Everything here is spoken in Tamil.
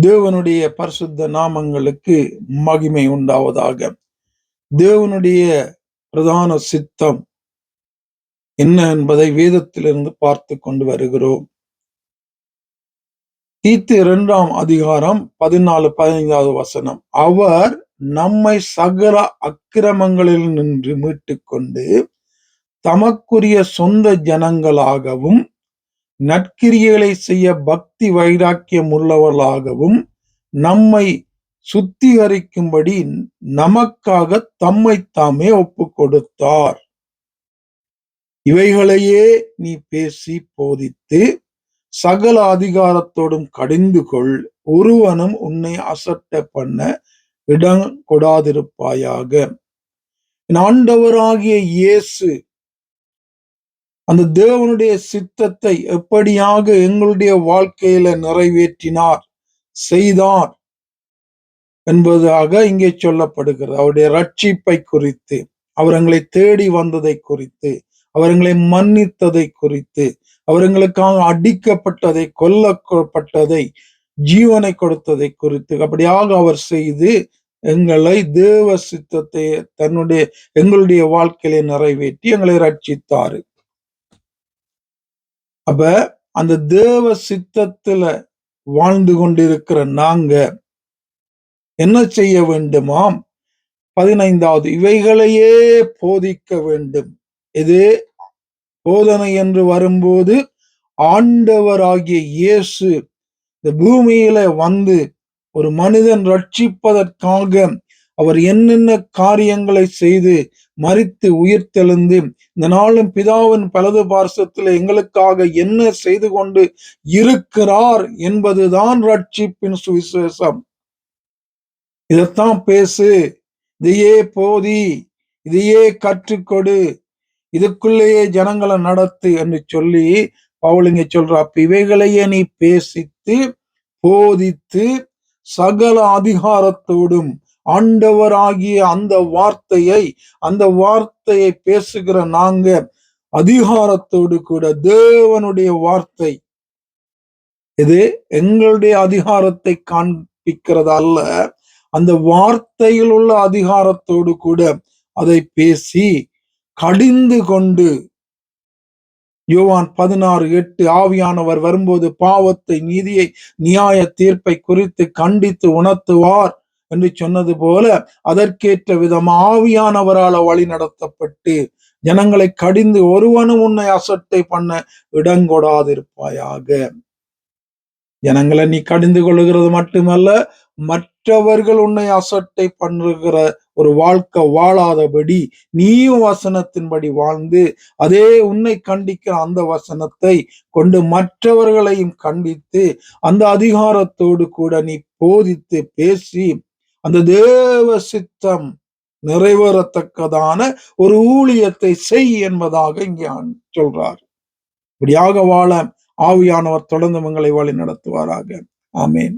தேவனுடைய பரிசுத்த நாமங்களுக்கு மகிமை உண்டாவதாக. தேவனுடைய பிரதான சித்தம் என்ன என்பதை வேதத்திலிருந்து பார்த்து கொண்டு வருகிறோம். தீத்து இரண்டாம் அதிகாரம் பதினாலு பதினைந்தாவது வசனம். அவர் நம்மை சகல அக்கிரமங்களில் நின்று மீட்டுக்கொண்டு தமக்குரிய சொந்த ஜனங்களாகவும் நற்கிரியைகளை செய்ய பக்தி வைராக்கியம் உள்ளவர்களாகவும் நம்மை சுத்திகரிக்கும்படி நமக்காக தம்மை தாமே ஒப்பு கொடுத்தார். இவைகளையே நீ பேசி போதித்து சகல அதிகாரத்தோடும் கடிந்து கொள். ஒருவனும் உன்னை அசட்ட பண்ண இடம் கொடாதிருப்பாயாக. ஆண்டவராகிய இயேசு அந்த தேவனுடைய சித்தத்தை எப்படியாக எங்களுடைய வாழ்க்கையில நிறைவேற்றினார் செய்தார் என்பதாக இங்கே சொல்லப்படுகிறது. அவருடைய ரட்சிப்பை குறித்து அவர்களை தேடி வந்ததை குறித்து அவர்களை மன்னித்ததை குறித்து அவர்களுக்காக அடிக்கப்பட்டதை கொல்லப்பட்டதை ஜீவனை கொடுத்ததை குறித்து அப்படியாக அவர் செய்து எங்களை தேவ சித்தத்தை தன்னுடைய எங்களுடைய வாழ்க்கையில நிறைவேற்றி எங்களை ரட்சித்தாரு. அப்ப அந்த தேவ சித்தத்துல வாழ்ந்து கொண்டிருக்கிற நாங்க என்ன செய்ய வேண்டுமாம்? பதினைந்தாவது இவைகளையே போதிக்க வேண்டும். இது போதனை என்று வரும்போது ஆண்டவராகிய இயேசு இந்த பூமியில வந்து ஒரு மனிதன் ரட்சிப்பதற்காக அவர் என்னென்ன காரியங்களை செய்து மறித்து உயிர்த்தெழுந்து இந்த நாளும் பிதாவின் பலது பார்சத்தில் எங்களுக்காக என்ன செய்து கொண்டு இருக்கிறார் என்பதுதான் ரட்சிப்பின் சுவிசேஷம். இதைத்தான் பேசு இதையே போதி இதையே கற்றுக்கொடு இதுக்குள்ளேயே ஜனங்களை நடத்து என்று சொல்லி பவுலிங்க சொல்றா இவைகளையே நீ பேசித்து போதித்து சகல அதிகாரத்தோடும் ஆண்டவராகிய அந்த வார்த்தையை அந்த வார்த்தையை பேசுகிற நாங்க அதிகாரத்தோடு கூட தேவனுடைய வார்த்தை. இது எங்களுடைய அதிகாரத்தை காண்பிக்கிறது அல்ல அந்த வார்த்தையில் உள்ள அதிகாரத்தோடு கூட அதை பேசி கடிந்து கொண்டு யோவான் பதினாறு எட்டு ஆவியானவர் வரும்போது பாவத்தை நீதியை நியாய தீர்ப்பை குறித்து கண்டித்து உணர்த்துவார். என்று சொன்னது போல அதற்கேற்ற விதம் ஆவியானவரால் வழி நடத்தப்பட்டு ஜனங்களை கடிந்து ஒருவனும் உன்னை அசட்டை பண்ண இடங்கொடாதிருப்பாயாக. ஜனங்களை நீ கடிந்து கொள்ளுகிறது மட்டுமல்ல மற்றவர்கள் உன்னை அசட்டை பண்ணுகிற ஒரு வாழ்க்கை வாழாதபடி நீயும் வசனத்தின்படி வாழ்ந்து அதே உன்னை கண்டிக்கிற அந்த வசனத்தை கொண்டு மற்றவர்களையும் கண்டித்து அந்த அதிகாரத்தோடு கூட நீ போதித்து பேசி அந்த தேவ சித்தம் நிறைவேறத்தக்கதான ஒரு ஊழியத்தை செய் என்பதாக இங்கே சொல்றார். இப்படியாக வாழ ஆவியானவர் தொடர்ந்து மங்களை வழி நடத்துவாராக ஆமேன்.